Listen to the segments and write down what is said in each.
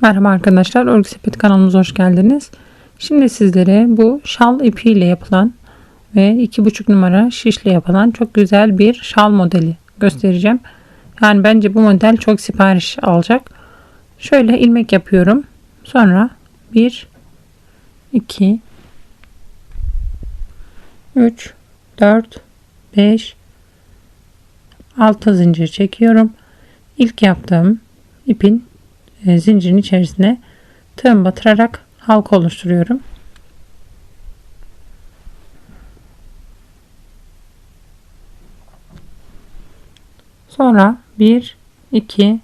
Merhaba arkadaşlar, Örgü Sepeti kanalımıza hoş geldiniz. Şimdi sizlere bu şal ipiyle yapılan ve iki buçuk numara şişle yapılan çok güzel bir şal modeli göstereceğim. Yani bence bu model çok sipariş alacak. Şöyle ilmek yapıyorum. Sonra 1 2 3 4 5 6 zincir çekiyorum. İlk yaptığım ipin zincirin içerisine tığım batırarak halka oluşturuyorum. Sonra 1 2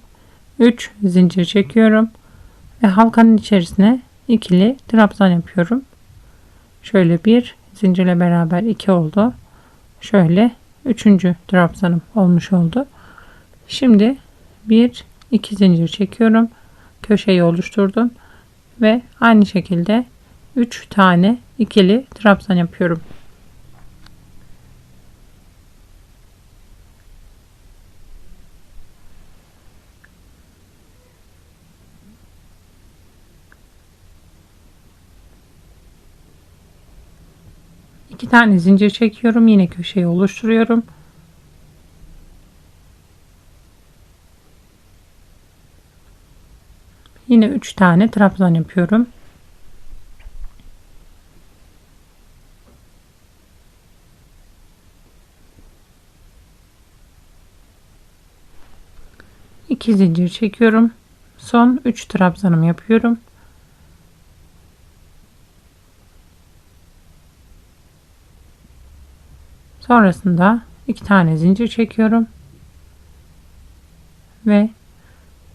3 zincir çekiyorum ve halkanın içerisine ikili trabzan yapıyorum. Şöyle bir zincirle beraber 2 oldu. Şöyle üçüncü trabzanım olmuş oldu. Şimdi bir iki zincir çekiyorum köşeyi oluşturdum ve aynı şekilde 3 tane ikili trabzan yapıyorum. İki tane zincir çekiyorum. Yine köşeyi oluşturuyorum. Yine 3 tane trabzan yapıyorum. İki zincir çekiyorum. Son 3 trabzanımı yapıyorum. Sonrasında iki tane zincir çekiyorum. Ve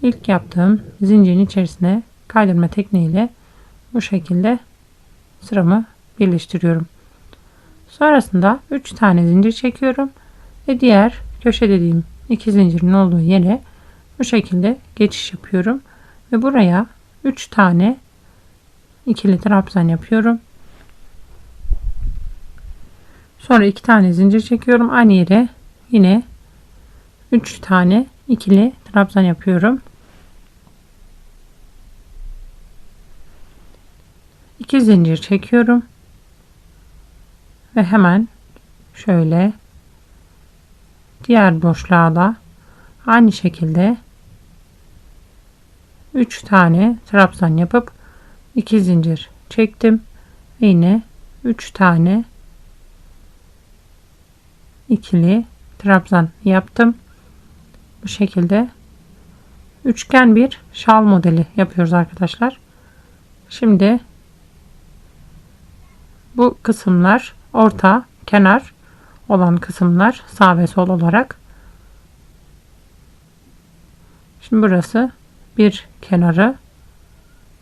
ilk yaptığım zincirin içerisine kaydırma tekniğiyle bu şekilde sıramı birleştiriyorum. Sonrasında 3 tane zincir çekiyorum ve diğer köşe dediğim iki zincirin olduğu yere bu şekilde geçiş yapıyorum ve buraya 3 tane ikili trabzan yapıyorum. Sonra 2 tane zincir çekiyorum. Aynı yere yine 3 tane ikili trabzan yapıyorum. 2 zincir çekiyorum. Ve hemen şöyle diğer boşluğa da aynı şekilde 3 tane trabzan yapıp 2 zincir çektim. Ve yine 3 tane ikili trabzan yaptım. Bu şekilde üçgen bir şal modeli yapıyoruz arkadaşlar. Şimdi bu kısımlar orta kenar olan kısımlar sağ ve sol olarak. Şimdi burası bir kenarı.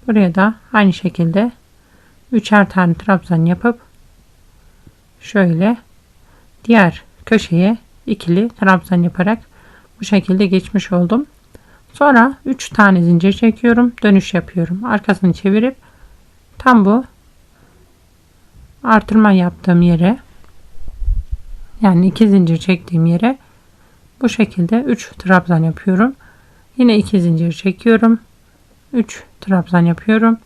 Buraya da aynı şekilde üçer tane trabzan yapıp şöyle diğer köşeye ikili trabzan yaparak bu şekilde geçmiş oldum. Sonra 3 tane zincir çekiyorum. Dönüş yapıyorum. Arkasını çevirip tam bu artırma yaptığım yere yani 2 zincir çektiğim yere bu şekilde 3 trabzan yapıyorum. Yine 2 zincir çekiyorum. 3 trabzan yapıyorum.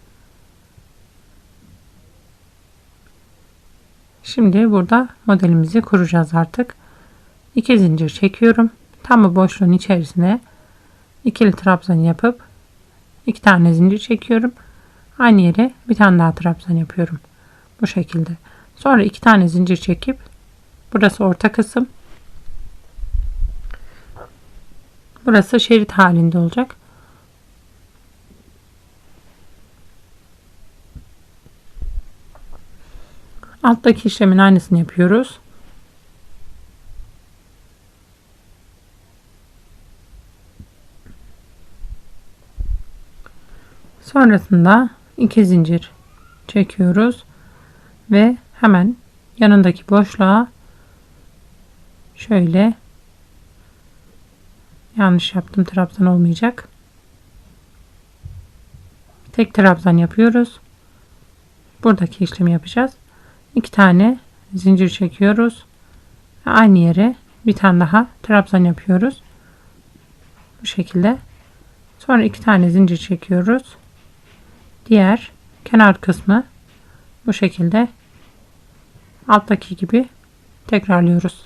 Şimdi burada modelimizi kuracağız artık. 2 zincir çekiyorum. Tam bu boşluğun içerisine ikili trabzan yapıp iki tane zincir çekiyorum. Aynı yere bir tane daha trabzan yapıyorum. Bu şekilde. Sonra iki tane zincir çekip burası orta kısım. Burası şerit halinde olacak. Alttaki işlemin aynısını yapıyoruz. Sonrasında iki zincir çekiyoruz ve hemen yanındaki boşluğa şöyle yanlış yaptım trabzan olmayacak. Tek trabzan yapıyoruz. Buradaki işlemi yapacağız. İki tane zincir çekiyoruz. Aynı yere bir tane daha trabzan yapıyoruz. Bu şekilde Sonra iki tane zincir çekiyoruz. Diğer kenar kısmı bu şekilde alttaki gibi tekrarlıyoruz.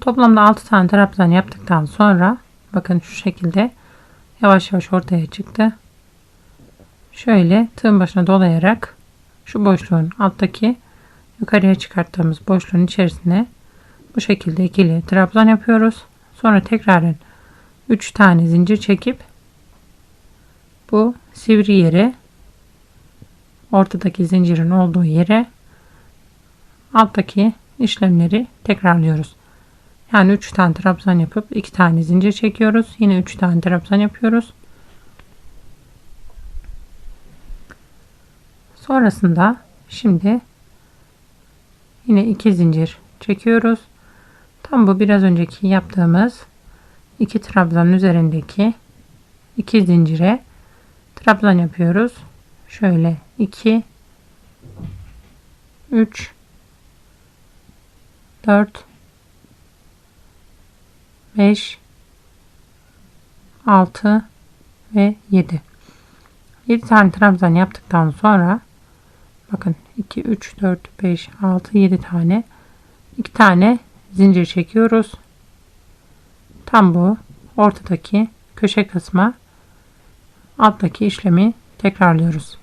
Toplamda 6 tane trabzan yaptıktan sonra bakın şu şekilde yavaş yavaş ortaya çıktı. Şöyle tığın başına dolayarak şu boşluğun alttaki yukarıya çıkarttığımız boşluğun içerisine bu şekilde ikili trabzan yapıyoruz. Sonra tekrarın 3 tane zincir çekip bu sivri yere ortadaki zincirin olduğu yere alttaki işlemleri tekrarlıyoruz. Yani 3 tane trabzan yapıp 2 tane zincir çekiyoruz. Yine 3 tane trabzan yapıyoruz. Sonrasında şimdi yine 2 zincir çekiyoruz. Tam bu biraz önceki yaptığımız 2 trabzanın üzerindeki 2 zincire trabzan yapıyoruz. Şöyle 2 3 4 5 6 ve 7 7 tane trabzan yaptıktan sonra bakın 2 3 4 5 6 7 tane 2 tane zincir çekiyoruz tam bu ortadaki köşe kısma alttaki işlemi tekrarlıyoruz.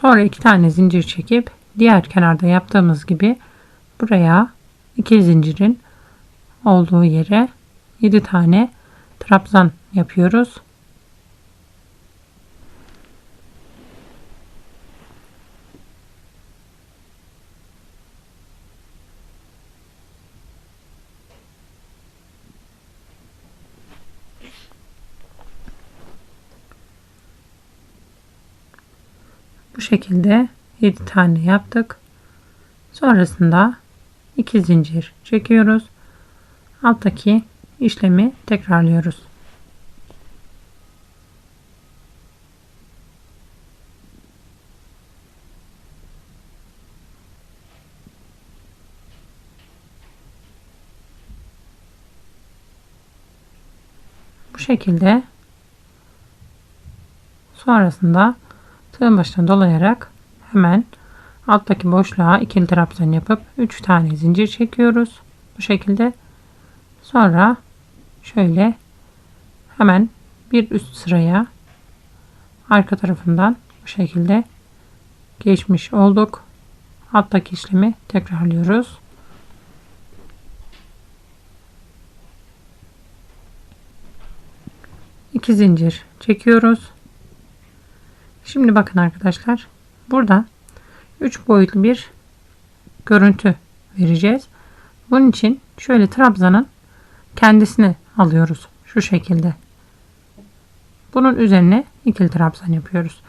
Sonra iki tane zincir çekip diğer kenarda yaptığımız gibi buraya iki zincirin olduğu yere 7 tane trabzan yapıyoruz. Bu şekilde 7 tane yaptık. Sonrasında 2 zincir çekiyoruz. Alttaki işlemi tekrarlıyoruz. Bu şekilde sonrasında tığın başına dolayarak hemen alttaki boşluğa ikili trabzan yapıp 3 tane zincir çekiyoruz. Bu şekilde sonra şöyle hemen bir üst sıraya arka tarafından bu şekilde geçmiş olduk. Alttaki işlemi tekrarlıyoruz. İki zincir çekiyoruz. Şimdi bakın arkadaşlar. Burada 3 boyutlu bir görüntü vereceğiz. Bunun için şöyle trabzanın kendisini alıyoruz. Şu şekilde. Bunun üzerine ikili trabzan yapıyoruz.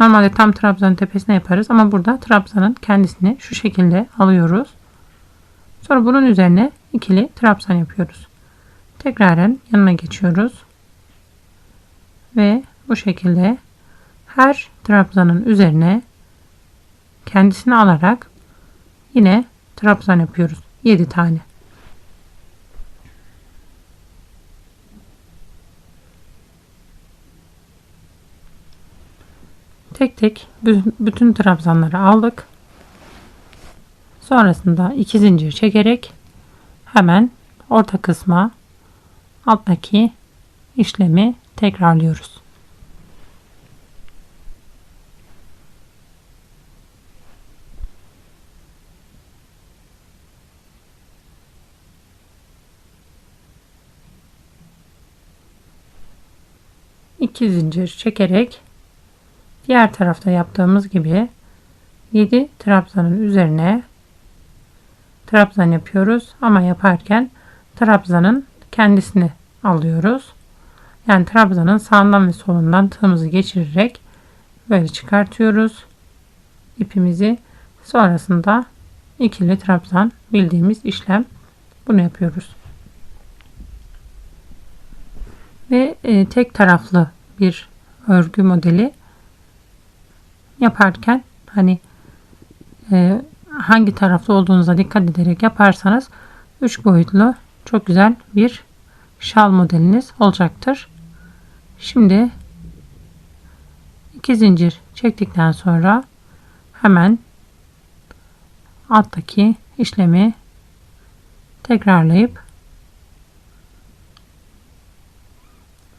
Normalde tam trabzanın tepesine yaparız ama burada trabzanın kendisini şu şekilde alıyoruz. Sonra bunun üzerine ikili trabzan yapıyoruz. Tekraren yanına geçiyoruz. Ve bu şekilde her trabzanın üzerine kendisini alarak yine trabzan yapıyoruz. 7 tane. Tek tek bütün trabzanları aldık. Sonrasında iki zincir çekerek hemen orta kısma alttaki işlemi tekrarlıyoruz. iki zincir çekerek diğer tarafta yaptığımız gibi 7 trabzanın üzerine trabzan yapıyoruz ama yaparken trabzanın kendisini alıyoruz. Yani trabzanın sağından ve solundan tığımızı geçirerek böyle çıkartıyoruz. ipimizi Sonrasında ikili trabzan bildiğimiz işlem bunu yapıyoruz. Ve e, tek taraflı bir örgü modeli yaparken hani e, hangi taraflı olduğunuza dikkat ederek yaparsanız 3 boyutlu çok güzel bir şal modeliniz olacaktır. Şimdi iki zincir çektikten sonra hemen alttaki işlemi tekrarlayıp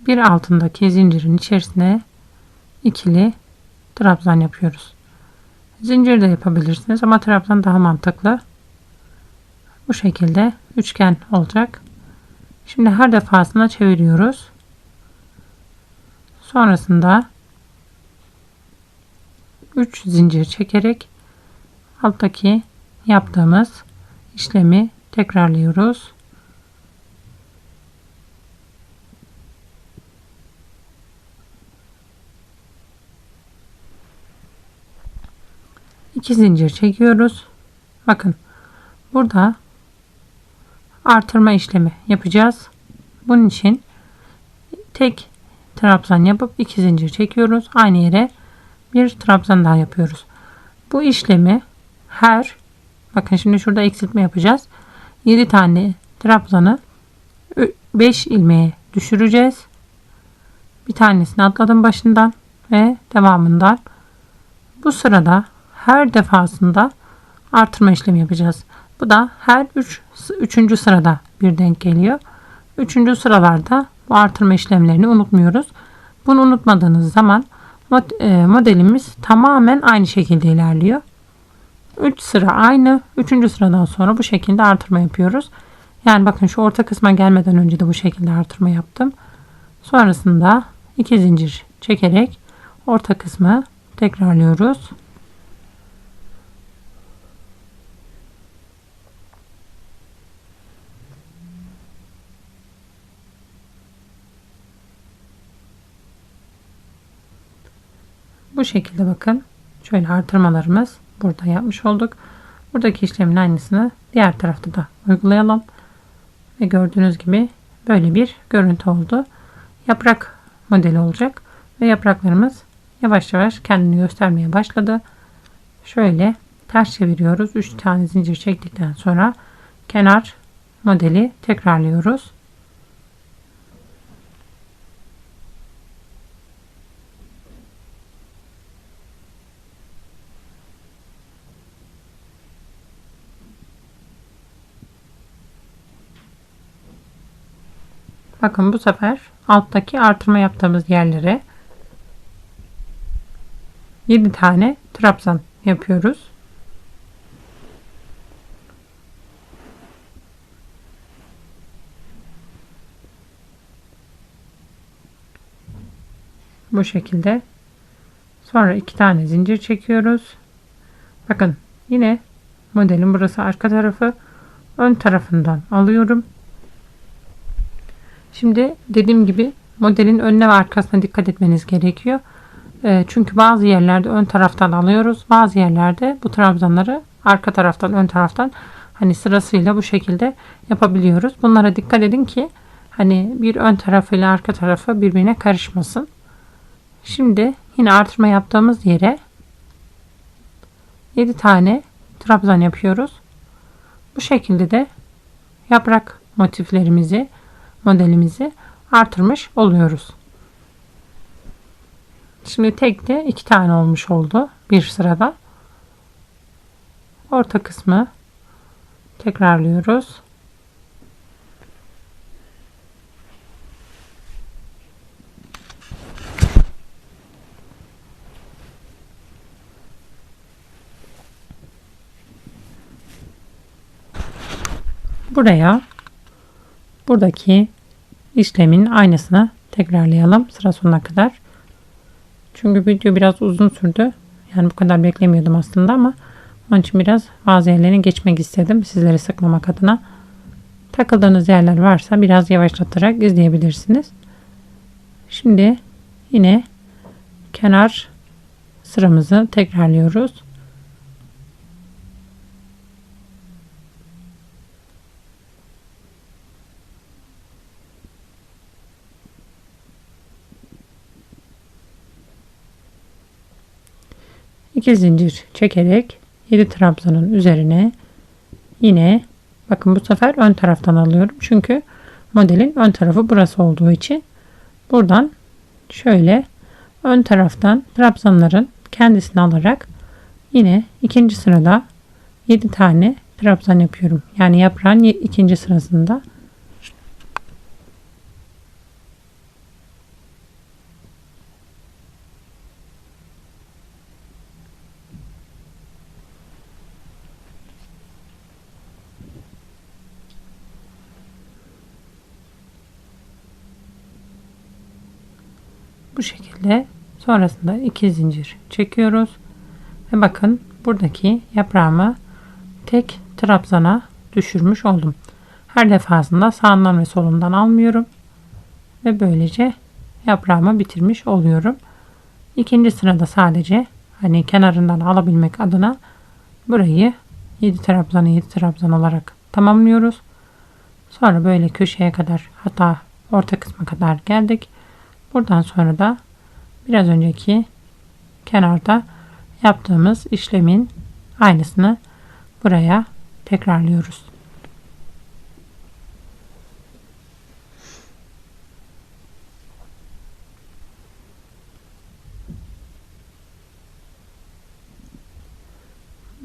bir altındaki zincirin içerisine ikili trabzan yapıyoruz. Zincir de yapabilirsiniz ama trabzan daha mantıklı. Bu şekilde üçgen olacak. Şimdi her defasında çeviriyoruz. Sonrasında 3 zincir çekerek alttaki yaptığımız işlemi tekrarlıyoruz. İki zincir çekiyoruz. Bakın burada artırma işlemi yapacağız. Bunun için tek trabzan yapıp iki zincir çekiyoruz. Aynı yere bir trabzan daha yapıyoruz. Bu işlemi her bakın şimdi şurada eksiltme yapacağız. 7 tane trabzanı 5 ilmeğe düşüreceğiz. Bir tanesini atladım başından ve devamından. Bu sırada her defasında artırma işlemi yapacağız. Bu da her 3 üç, 3. sırada bir denk geliyor. 3. sıralarda bu artırma işlemlerini unutmuyoruz. Bunu unutmadığınız zaman e, modelimiz tamamen aynı şekilde ilerliyor. 3 sıra aynı. 3. sıradan sonra bu şekilde artırma yapıyoruz. Yani bakın şu orta kısma gelmeden önce de bu şekilde artırma yaptım. Sonrasında 2 zincir çekerek orta kısmı tekrarlıyoruz. Bu şekilde bakın. Şöyle artırmalarımız burada yapmış olduk. Buradaki işlemin aynısını diğer tarafta da uygulayalım. Ve gördüğünüz gibi böyle bir görüntü oldu. Yaprak modeli olacak. Ve yapraklarımız yavaş yavaş kendini göstermeye başladı. Şöyle ters çeviriyoruz. 3 tane zincir çektikten sonra kenar modeli tekrarlıyoruz. Bakın bu sefer alttaki artırma yaptığımız yerlere 7 tane trabzan yapıyoruz. Bu şekilde. Sonra iki tane zincir çekiyoruz. Bakın yine modelin burası arka tarafı. Ön tarafından alıyorum. Şimdi dediğim gibi modelin önüne ve arkasına dikkat etmeniz gerekiyor. E, çünkü bazı yerlerde ön taraftan alıyoruz. Bazı yerlerde bu trabzanları arka taraftan ön taraftan hani sırasıyla bu şekilde yapabiliyoruz. Bunlara dikkat edin ki hani bir ön tarafıyla arka tarafı birbirine karışmasın. Şimdi yine artırma yaptığımız yere 7 tane trabzan yapıyoruz. Bu şekilde de yaprak motiflerimizi modelimizi artırmış oluyoruz. Şimdi tek de iki tane olmuş oldu bir sırada. Orta kısmı tekrarlıyoruz. Buraya buradaki işlemin aynısını tekrarlayalım sıra sonuna kadar. Çünkü video biraz uzun sürdü. Yani bu kadar beklemiyordum aslında ama onun için biraz bazı yerlerini geçmek istedim. Sizleri sıkmamak adına. Takıldığınız yerler varsa biraz yavaşlatarak izleyebilirsiniz. Şimdi yine kenar sıramızı tekrarlıyoruz. 2 zincir çekerek 7 trabzanın üzerine yine bakın bu sefer ön taraftan alıyorum. Çünkü modelin ön tarafı burası olduğu için buradan şöyle ön taraftan trabzanların kendisini alarak yine ikinci sırada 7 tane trabzan yapıyorum. Yani yaprağın ikinci sırasında şekilde sonrasında iki zincir çekiyoruz. Ve bakın buradaki yaprağımı tek trabzana düşürmüş oldum. Her defasında sağından ve solundan almıyorum. Ve böylece yaprağımı bitirmiş oluyorum. İkinci sırada sadece hani kenarından alabilmek adına burayı 7 trabzanı 7 trabzan olarak tamamlıyoruz. Sonra böyle köşeye kadar hatta orta kısma kadar geldik. Buradan sonra da biraz önceki kenarda yaptığımız işlemin aynısını buraya tekrarlıyoruz.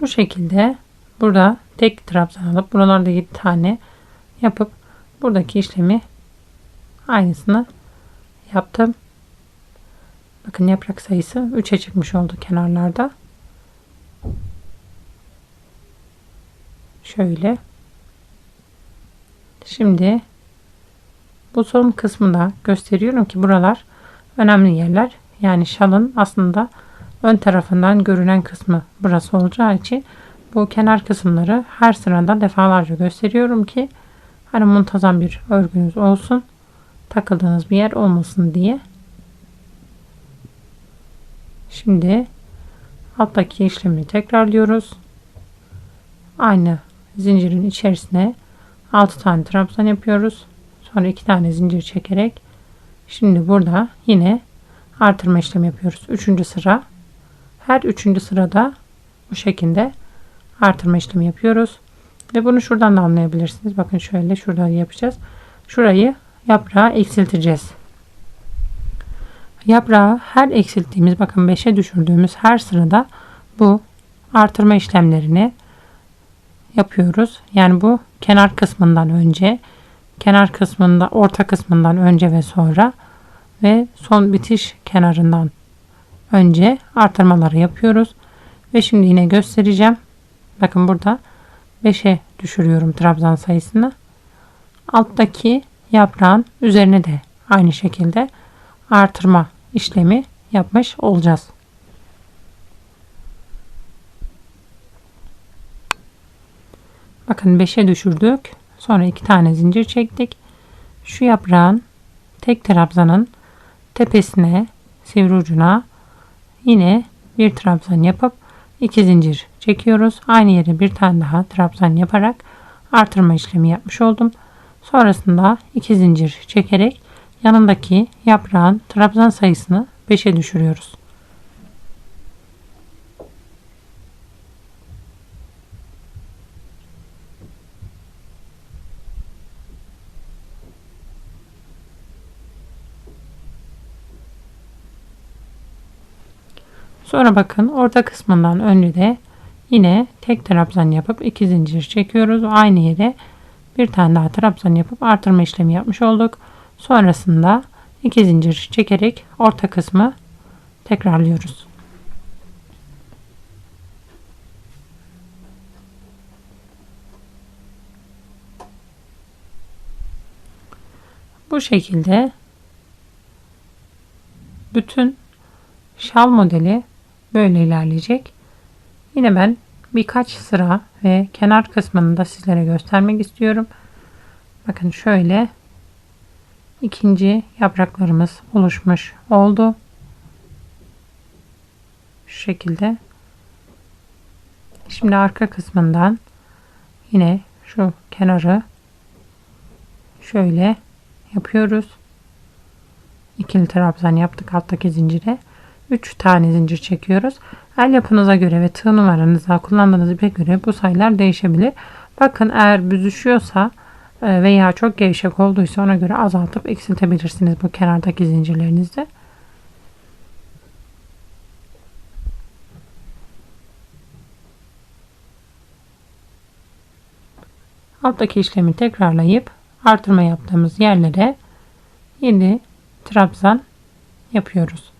Bu şekilde burada tek trabzan alıp buralarda 7 tane yapıp buradaki işlemi aynısını yaptım. Bakın yaprak sayısı 3'e çıkmış oldu kenarlarda. Şöyle. Şimdi bu son kısmında gösteriyorum ki buralar önemli yerler. Yani şalın aslında ön tarafından görünen kısmı burası olacağı için bu kenar kısımları her sırada defalarca gösteriyorum ki hani muntazam bir örgünüz olsun takıldığınız bir yer olmasın diye. Şimdi alttaki işlemi tekrarlıyoruz. Aynı zincirin içerisine 6 tane trabzan yapıyoruz. Sonra 2 tane zincir çekerek şimdi burada yine artırma işlemi yapıyoruz. 3. sıra her 3. sırada bu şekilde artırma işlemi yapıyoruz. Ve bunu şuradan da anlayabilirsiniz. Bakın şöyle şuradan yapacağız. Şurayı yaprağı eksilteceğiz. Yaprağı her eksilttiğimiz bakın 5'e düşürdüğümüz her sırada bu artırma işlemlerini yapıyoruz. Yani bu kenar kısmından önce, kenar kısmında, orta kısmından önce ve sonra ve son bitiş kenarından önce artırmaları yapıyoruz. Ve şimdi yine göstereceğim. Bakın burada 5'e düşürüyorum trabzan sayısını. Alttaki yaprağın üzerine de aynı şekilde artırma işlemi yapmış olacağız. Bakın 5'e düşürdük. Sonra iki tane zincir çektik. Şu yaprağın tek trabzanın tepesine sivri ucuna yine bir trabzan yapıp iki zincir çekiyoruz. Aynı yere bir tane daha trabzan yaparak artırma işlemi yapmış oldum. Sonrasında iki zincir çekerek yanındaki yaprağın trabzan sayısını 5'e düşürüyoruz. Sonra bakın orta kısmından önce de yine tek trabzan yapıp iki zincir çekiyoruz. Aynı yere bir tane daha trabzan yapıp artırma işlemi yapmış olduk. Sonrasında iki zincir çekerek orta kısmı tekrarlıyoruz. Bu şekilde bütün şal modeli böyle ilerleyecek. Yine ben birkaç sıra ve kenar kısmını da sizlere göstermek istiyorum. Bakın şöyle ikinci yapraklarımız oluşmuş oldu. Şu şekilde. Şimdi arka kısmından yine şu kenarı şöyle yapıyoruz. İkili trabzan yaptık alttaki zincire. 3 tane zincir çekiyoruz. El yapınıza göre ve tığ numaranıza kullandığınız ipe göre bu sayılar değişebilir. Bakın eğer büzüşüyorsa veya çok gevşek olduysa ona göre azaltıp eksiltebilirsiniz bu kenardaki zincirlerinizde. Alttaki işlemi tekrarlayıp artırma yaptığımız yerlere 7 trabzan yapıyoruz.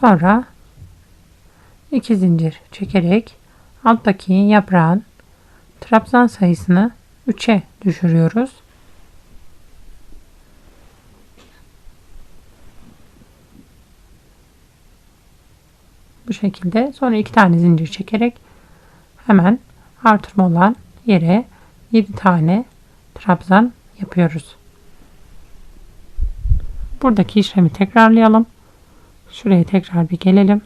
Sonra iki zincir çekerek alttaki yaprağın trabzan sayısını 3'e düşürüyoruz. Bu şekilde sonra iki tane zincir çekerek hemen artırma olan yere 7 tane trabzan yapıyoruz. Buradaki işlemi tekrarlayalım. Şuraya tekrar bir gelelim.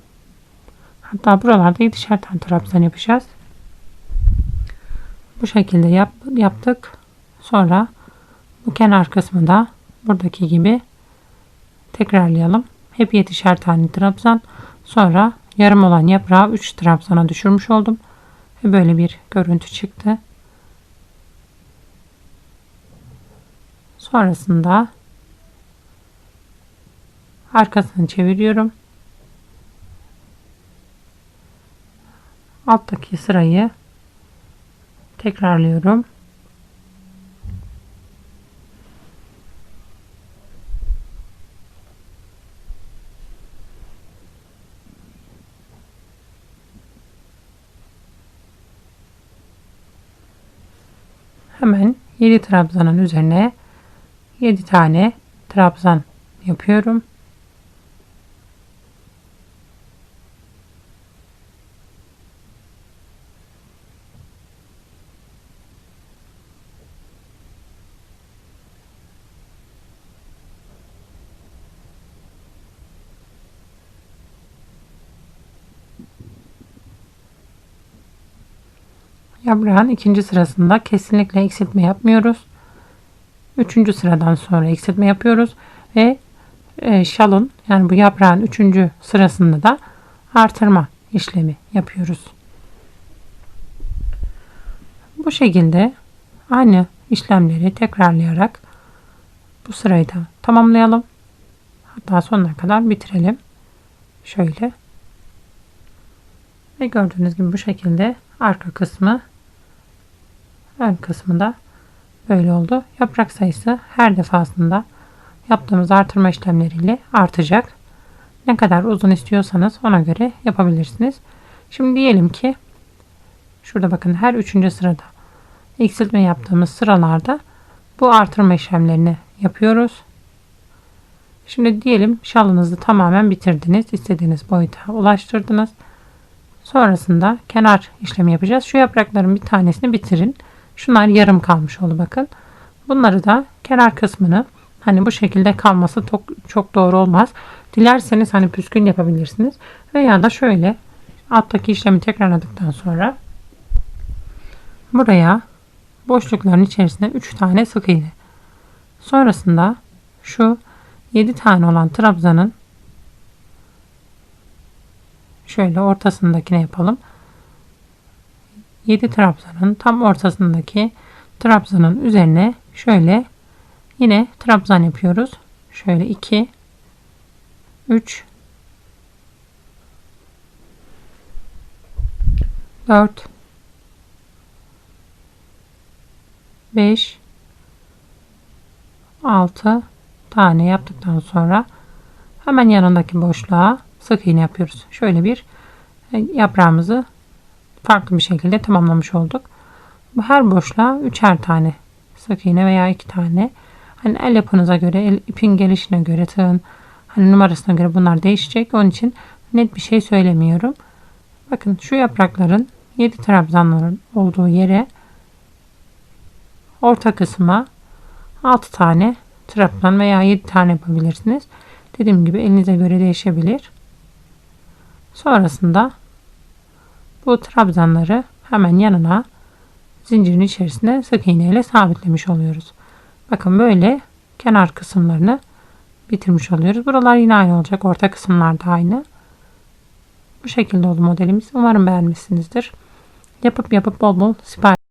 Hatta buralarda 7'şer tane trabzan yapacağız. Bu şekilde yap, yaptık. Sonra bu kenar kısmı da buradaki gibi tekrarlayalım. Hep 7'şer tane trabzan. Sonra yarım olan yaprağı 3 trabzana düşürmüş oldum. Ve böyle bir görüntü çıktı. Sonrasında arkasını çeviriyorum. Alttaki sırayı tekrarlıyorum. Hemen 7 trabzanın üzerine 7 tane trabzan yapıyorum. Yaprağın ikinci sırasında kesinlikle eksiltme yapmıyoruz. Üçüncü sıradan sonra eksiltme yapıyoruz ve e, şalın yani bu yaprağın üçüncü sırasında da artırma işlemi yapıyoruz. Bu şekilde aynı işlemleri tekrarlayarak bu sırayı da tamamlayalım. Hatta sonuna kadar bitirelim. Şöyle. Ve gördüğünüz gibi bu şekilde arka kısmı ön kısmında böyle oldu. Yaprak sayısı her defasında yaptığımız artırma işlemleriyle artacak. Ne kadar uzun istiyorsanız ona göre yapabilirsiniz. Şimdi diyelim ki şurada bakın her üçüncü sırada eksiltme yaptığımız sıralarda bu artırma işlemlerini yapıyoruz. Şimdi diyelim şalınızı tamamen bitirdiniz. istediğiniz boyuta ulaştırdınız. Sonrasında kenar işlemi yapacağız. Şu yaprakların bir tanesini bitirin. Şunlar yarım kalmış oldu bakın. Bunları da kenar kısmını hani bu şekilde kalması çok, çok doğru olmaz. Dilerseniz hani püskül yapabilirsiniz. Veya da şöyle alttaki işlemi tekrarladıktan sonra buraya boşlukların içerisine 3 tane sık iğne. Sonrasında şu 7 tane olan trabzanın şöyle ortasındakine yapalım. 7 trabzanın tam ortasındaki trabzanın üzerine şöyle yine trabzan yapıyoruz. Şöyle 2 3 4 5 6 tane yaptıktan sonra hemen yanındaki boşluğa sık iğne yapıyoruz. Şöyle bir e, yaprağımızı farklı bir şekilde tamamlamış olduk. Her boşluğa üçer tane sık iğne veya iki tane. Hani el yapınıza göre, el, ipin gelişine göre, tığın hani numarasına göre bunlar değişecek. Onun için net bir şey söylemiyorum. Bakın şu yaprakların 7 trabzanların olduğu yere orta kısma 6 tane trabzan veya 7 tane yapabilirsiniz. Dediğim gibi elinize göre değişebilir. Sonrasında bu trabzanları hemen yanına zincirin içerisine sık iğne ile sabitlemiş oluyoruz. Bakın böyle kenar kısımlarını bitirmiş oluyoruz. Buralar yine aynı olacak. Orta kısımlar da aynı. Bu şekilde oldu modelimiz. Umarım beğenmişsinizdir. Yapıp yapıp bol bol sipariş